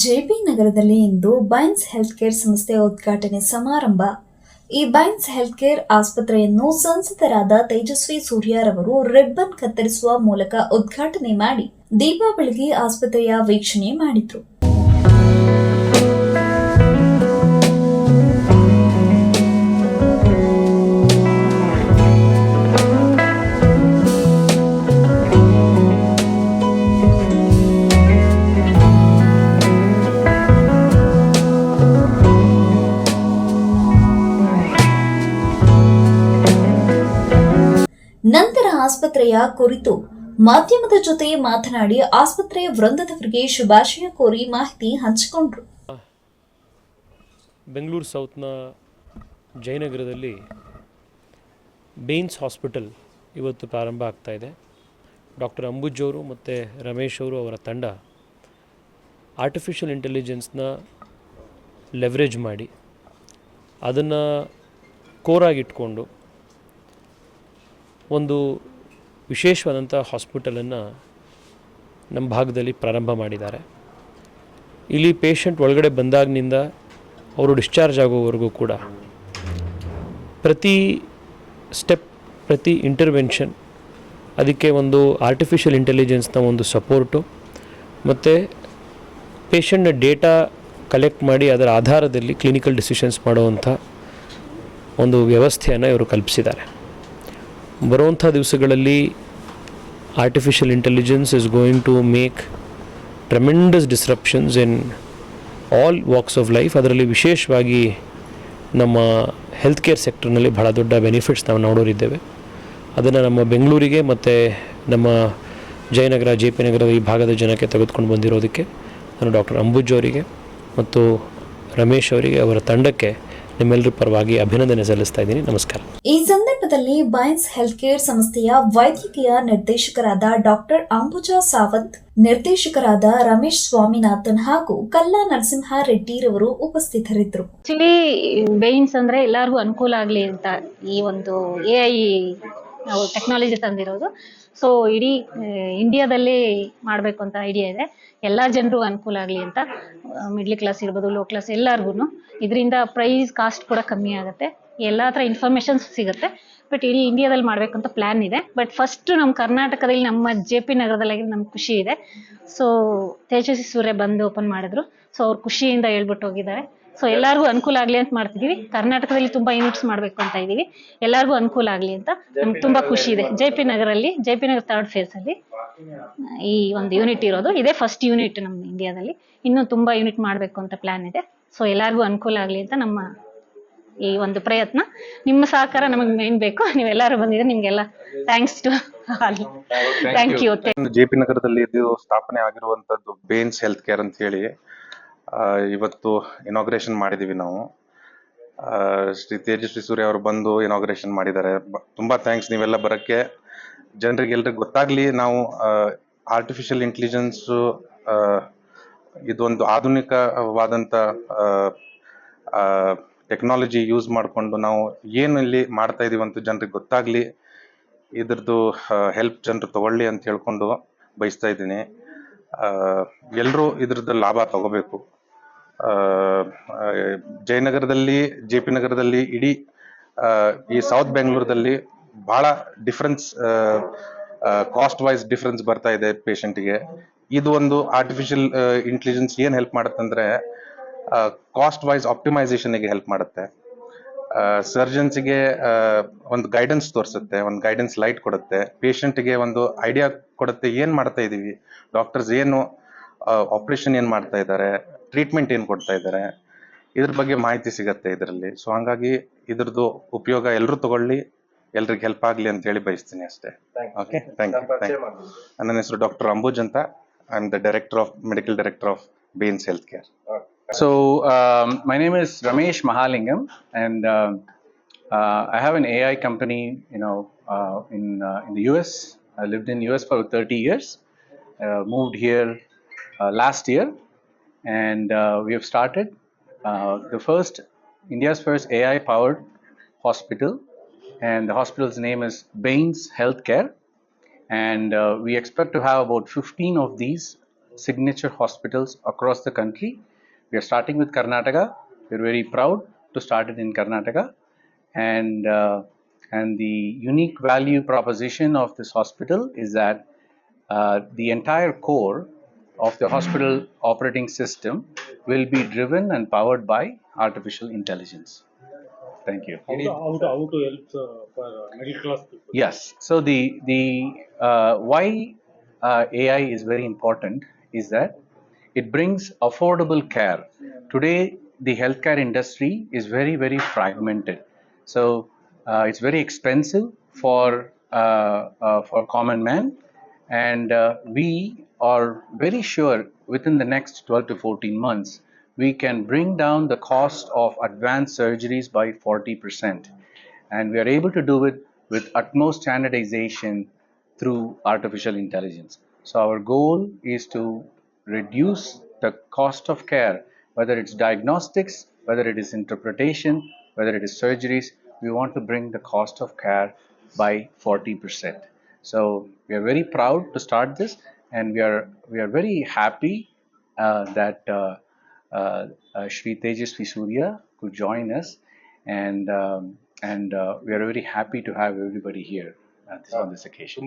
JP ನಗರದಲ್ಲಿ ಇಂದು ಬೈನ್ಸ್ health care ಸಂಸ್ಥೆಯ ಉದ್ಘಾಟನೆ ಸಮಾರಂಭ. ಈ ಬೈನ್ಸ್ ಹೆಲ್ತ್ ಕೇರ್ ಆಸ್ಪತ್ರೆಯನ್ನು ಸಂಸದರಾದ ತೇಜಸ್ವಿ ಸೂರ್ಯಾರವರು ರಿಬ್ಬನ್ ಕತ್ತರಿಸುವ ಮೂಲಕ ಉದ್ಘಾಟನೆ ಮಾಡಿ ದೀಪಾವಳಿಗೆ ಆಸ್ಪತ್ರೆಯ ವೀಕ್ಷಣೆ ಮಾಡಿದ್ರು. ಆಸ್ಪತ್ರೆಯ ಕುರಿತು ಮಾಧ್ಯಮದ ಜೊತೆ ಮಾತನಾಡಿ ಆಸ್ಪತ್ರೆಯ ವೃಂದದವರಿಗೆ ಶುಭಾಶಯ ಕೋರಿ ಮಾಹಿತಿ ಹಂಚಿಕೊಂಡ್ರು. ಬೆಂಗಳೂರು ಸೌತ್ನ ಜಯನಗರದಲ್ಲಿ ಬೇನ್ಸ್ ಹಾಸ್ಪಿಟಲ್ ಇವತ್ತು ಪ್ರಾರಂಭ ಆಗ್ತಾ ಇದೆ. ಡಾಕ್ಟರ್ ಅಂಬುಜ್ ಅವರು ಮತ್ತು ರಮೇಶ್ ಅವರು ಅವರ ತಂಡ ಆರ್ಟಿಫಿಷಿಯಲ್ ಇಂಟೆಲಿಜೆನ್ಸ್ನ ಲೆವರೇಜ್ ಮಾಡಿ ಅದನ್ನು ಕೋರಾಗಿಟ್ಕೊಂಡು ಒಂದು ವಿಶೇಷವಾದಂಥ ಹಾಸ್ಪಿಟಲನ್ನು ನಮ್ಮ ಭಾಗದಲ್ಲಿ ಪ್ರಾರಂಭ ಮಾಡಿದ್ದಾರೆ. ಇಲ್ಲಿ ಪೇಷಂಟ್ ಒಳಗಡೆ ಬಂದಾಗಿನಿಂದ ಅವರು ಡಿಸ್ಚಾರ್ಜ್ ಆಗೋವರೆಗೂ ಕೂಡ ಪ್ರತಿ ಸ್ಟೆಪ್ ಪ್ರತಿ ಇಂಟರ್ವೆನ್ಷನ್ ಅದಕ್ಕೆ ಒಂದು ಆರ್ಟಿಫಿಷಿಯಲ್ ಇಂಟೆಲಿಜೆನ್ಸ್ನ ಒಂದು ಸಪೋರ್ಟು ಮತ್ತು ಪೇಷಂಟ್ನ ಡೇಟಾ ಕಲೆಕ್ಟ್ ಮಾಡಿ ಅದರ ಆಧಾರದಲ್ಲಿ ಕ್ಲಿನಿಕಲ್ ಡಿಸಿಷನ್ಸ್ ಮಾಡುವಂಥ ಒಂದು ವ್ಯವಸ್ಥೆಯನ್ನು ಇವರು ಕಲ್ಪಿಸಿದ್ದಾರೆ. ಬರುವಂಥ ದಿವಸಗಳಲ್ಲಿ artificial intelligence is going to make tremendous disruptions in all walks of life ಅದರಲ್ಲಿ ವಿಶೇಷವಾಗಿ ನಮ್ಮ ಹೆಲ್ತ್ ಕೇರ್ ಸೆಕ್ಟರ್ನಲ್ಲಿ ಬಹಳ ದೊಡ್ಡ ಬೆನಿಫಿಟ್ಸ್ ನಾವು ನೋಡೋರಿದ್ದೇವೆ. ಅದನ್ನು ನಮ್ಮ ಬೆಂಗಳೂರಿಗೆ ಮತ್ತು ನಮ್ಮ ಜಯನಗರ, ಜೆ ಪಿ ನಗರದ ಈ ಭಾಗದ ಜನಕ್ಕೆ ತೆಗೆದುಕೊಂಡು ಬಂದಿರೋದಕ್ಕೆ ನಾನು ಡಾಕ್ಟರ್ ಅಂಬುಜ್ ಅವರಿಗೆ ಮತ್ತು ರಮೇಶ್ ಅವರಿಗೆ ಅವರ ತಂಡಕ್ಕೆ ನಿಮ್ಮೆಲ್ಲರ ಪರವಾಗಿ ಅಭಿನಂದನೆ ಸಲ್ಲಿಸ್ತಾ ಇದ್ದೀನಿ. ನಮಸ್ಕಾರ. ಈ ಸಂದರ್ಭದಲ್ಲಿ ಬೈನ್ಸ್ ಹೆಲ್ತ್ ಕೇರ್ ಸಂಸ್ಥೆಯ ವೈದ್ಯಕೀಯ ನಿರ್ದೇಶಕರಾದ ಡಾಕ್ಟರ್ ಅಂಬುಜಾ ಸಾವಂತ್ ನಿರ್ದೇಶಕರಾದ ರಮೇಶ್ ಸ್ವಾಮಿನಾಥನ್ ಹಾಗೂ ಕಲ್ಲಾ ನರಸಿಂಹ ರೆಡ್ಡಿರವರು ಉಪಸ್ಥಿತರಿದ್ದರು. ಆಕ್ಚುಲಿ ಬೈನ್ಸ್ ಅಂದ್ರೆ ಎಲ್ಲರಿಗೂ ಅನುಕೂಲ ಆಗಲಿ ಅಂತ ಈ ಒಂದು ಎ ಐ ನಾವು ಟೆಕ್ನಾಲಜಿ ತಂದಿರೋದು. ಸೊ ಇಡೀ ಇಂಡಿಯಾದಲ್ಲಿ ಮಾಡಬೇಕು ಅಂತ ಐಡಿಯಾ ಇದೆ. ಎಲ್ಲ ಜನರು ಅನುಕೂಲ ಆಗಲಿ ಅಂತ. ಮಿಡ್ಲ್ ಕ್ಲಾಸ್ ಇರ್ಬೋದು ಲೋ ಕ್ಲಾಸ್ ಎಲ್ಲರಿಗೂ ಇದರಿಂದ ಪ್ರೈಸ್ ಕಾಸ್ಟ್ ಕೂಡ ಕಮ್ಮಿ ಆಗುತ್ತೆ. ಎಲ್ಲ ಥರ ಇನ್ಫಾರ್ಮೇಷನ್ಸ್ ಸಿಗುತ್ತೆ. ಬಟ್ ಇಡೀ ಇಂಡಿಯಾದಲ್ಲಿ ಮಾಡಬೇಕು ಅಂತ ಪ್ಲ್ಯಾನ್ ಇದೆ. ಬಟ್ ಫಸ್ಟ್ ನಮ್ಮ ಕರ್ನಾಟಕದಲ್ಲಿ ನಮ್ಮ ಜೆ ಪಿ ನಗರದಲ್ಲಿ ನಮ್ಗೆ ಖುಷಿ ಇದೆ. ಸೊ ತೇಜಸ್ವಿ ಸೂರ್ಯ ಬಂದು ಓಪನ್ ಮಾಡಿದ್ರು. ಸೊ ಅವ್ರು ಖುಷಿಯಿಂದ ಹೇಳ್ಬಿಟ್ಟು ಹೋಗಿದ್ದಾರೆ. ಸೊ ಎಲ್ಲರಿಗೂ ಅನುಕೂಲ ಆಗಲಿ ಅಂತ ಮಾಡ್ತಿದೀವಿ. ಕರ್ನಾಟಕದಲ್ಲಿ ತುಂಬಾ ಯೂನಿಟ್ಸ್ ಮಾಡ್ಬೇಕು ಅಂತ ಇದೀವಿ. ಎಲ್ಲರಿಗೂ ಅನುಕೂಲ ಆಗ್ಲಿ ಅಂತ. ನಮ್ಗೆ ತುಂಬಾ ಖುಷಿ ಇದೆ. J P ನಗರಲ್ಲಿ J P Nagar third phase ಅಲ್ಲಿ ಈ ಒಂದು ಯೂನಿಟ್ ಇರೋದು. ಇದೇ ಫಸ್ಟ್ ಯೂನಿಟ್ ನಮ್ಮ ಇಂಡಿಯಾದಲ್ಲಿ ಇನ್ನು ತುಂಬಾ ಯೂನಿಟ್ ಮಾಡಬೇಕು ಅಂತ ಪ್ಲಾನ್ ಇದೆ. ಸೊ ಎಲ್ಲಾರ್ಗು ಅನುಕೂಲ ಆಗಲಿ ಅಂತ ನಮ್ಮ ಈ ಒಂದು ಪ್ರಯತ್ನ. ನಿಮ್ಮ ಸಹಕಾರ ನಮಗೆ ಮೇನ್ ಬೇಕು. ನೀವೆಲ್ಲರೂ ಬಂದಿದ್ರೆ ನಿಮ್ಗೆಲ್ಲ thanks to all thank you J P ನಗರದಲ್ಲಿ ಇದು ಸ್ಥಾಪನೆ ಆಗಿರುವಂತದ್ದು ಬೇನ್ಸ್ ಹೆಲ್ತ್ ಕೇರ್ ಅಂತ ಹೇಳಿ. ಇವತ್ತು ಇನಾಗ್ರೇಷನ್ ಮಾಡಿದೀವಿ ನಾವು. ಶ್ರೀ ತೇಜಸ್ವಿ ಸೂರ್ಯ ಅವರು ಬಂದು ಇನಾಗ್ರೇಷನ್ ಮಾಡಿದ್ದಾರೆ. ತುಂಬ ಥ್ಯಾಂಕ್ಸ್ ನೀವೆಲ್ಲ ಬರೋಕ್ಕೆ. ಜನರಿಗೆ ಎಲ್ರಿಗೂ ಗೊತ್ತಾಗ್ಲಿ ನಾವು ಆರ್ಟಿಫಿಷಿಯಲ್ ಇಂಟೆಲಿಜೆನ್ಸ್ ಇದೊಂದು ಆಧುನಿಕವಾದಂಥ ಟೆಕ್ನಾಲಜಿ ಯೂಸ್ ಮಾಡಿಕೊಂಡು ನಾವು ಏನು ಇಲ್ಲಿ ಮಾಡ್ತಾ ಅಂತ ಜನರಿಗೆ ಗೊತ್ತಾಗ್ಲಿ, ಇದ್ರದ್ದು ಹೆಲ್ಪ್ ಜನರು ತಗೊಳ್ಳಿ ಅಂತ ಹೇಳ್ಕೊಂಡು ಬಯಸ್ತಾ ಇದ್ದೀನಿ. ಎಲ್ಲರೂ ಇದ್ರದ್ದು ಲಾಭ ತಗೋಬೇಕು. ಜಯನಗರದಲ್ಲಿ, ಜೆ ಪಿ ನಗರದಲ್ಲಿ ಇಡೀ ಈ ಸೌತ್ ಬೆಂಗಳೂರದಲ್ಲಿ ಬಹಳ ಡಿಫ್ರೆನ್ಸ್ ಕಾಸ್ಟ್ ವೈಸ್ ಡಿಫ್ರೆನ್ಸ್ ಬರ್ತಾ ಇದೆ ಪೇಷಂಟ್ಗೆ ಇದು ಒಂದು ಆರ್ಟಿಫಿಷಿಯಲ್ ಇಂಟೆಲಿಜೆನ್ಸ್ ಏನು ಹೆಲ್ಪ್ ಮಾಡುತ್ತಂದ್ರೆ ಕಾಸ್ಟ್ ವೈಸ್ ಆಪ್ಟಿಮೈಸೇಷನ್ಗೆ ಹೆಲ್ಪ್ ಮಾಡುತ್ತೆ. ಸರ್ಜನ್ಸ್ಗೆ ಒಂದು ಗೈಡೆನ್ಸ್ ತೋರಿಸುತ್ತೆ, ಒಂದು ಗೈಡೆನ್ಸ್ ಲೈಟ್ ಕೊಡುತ್ತೆ. ಪೇಷಂಟ್ಗೆ ಒಂದು ಐಡಿಯಾ ಕೊಡುತ್ತೆ, ಏನು ಮಾಡ್ತಾ ಇದೀವಿ? ಡಾಕ್ಟರ್ಸ್ ಏನು ಆಪರೇಷನ್ ಏನ್ ಮಾಡ್ತಾ ಇದ್ದಾರೆ ಟ್ರೀಟ್ಮೆಂಟ್ ಏನ್ ಕೊಡ್ತಾ ಇದ್ದಾರೆ ಇದ್ರ ಬಗ್ಗೆ ಮಾಹಿತಿ ಸಿಗತ್ತೆ ಇದರಲ್ಲಿ. ಸೊ ಹಂಗಾಗಿ ಇದ್ರದ್ದು ಉಪಯೋಗ ಎಲ್ಲರೂ ತಗೊಳ್ಳಿ ಎಲ್ರಿಗೆ ಹೆಲ್ಪ್ ಆಗ್ಲಿ ಅಂತ ಹೇಳಿ ಬಯಸ್ತೀನಿ ಅಷ್ಟೇ. Okay thank you thank you ನನ್ನ ಹೆಸರು ಡಾಕ್ಟರ್ ಅಂಬುಜ್ ಅಂತ. I am the director of medical director of Baynes health care so my name is Ramesh Mahalingam Mahalingam, I have an A I company you know in in the U S I lived in U S for thirty years moved 30 last year, and uh, we have started uh, the first India's first AI-powered hospital, and the hospital's name is Baines Healthcare, and uh, we expect to have about 15 of these signature hospitals across the country. We are starting with Karnataka. We're very proud to start it in Karnataka. And, uh, and the unique value proposition of this hospital is that uh, the entire core of the hospital operating system will be driven and powered by artificial intelligence. Thank you. How to, how to, how to help uh, for uh, middle class people? Yes. So the the uh, why uh, AI is very important is that it brings affordable care. Today, the healthcare industry is very very fragmented. So uh, it's very expensive for uh, uh, for common man, and uh, we are very sure within the next 12 to 14 months we can bring down the cost of advanced surgeries by 40% and we are able to do it with utmost standardization through artificial intelligence. So, our goal is to reduce the cost of care, whether it's diagnostics, whether it is interpretation, whether it is surgeries. We want to bring the cost of care by 40%. So, we are very proud to start this, and we are we are very happy uh, that uh, uh, uh, Shri Tejasvi Surya could join us, and um, and we are very happy to have everybody here on this occasion.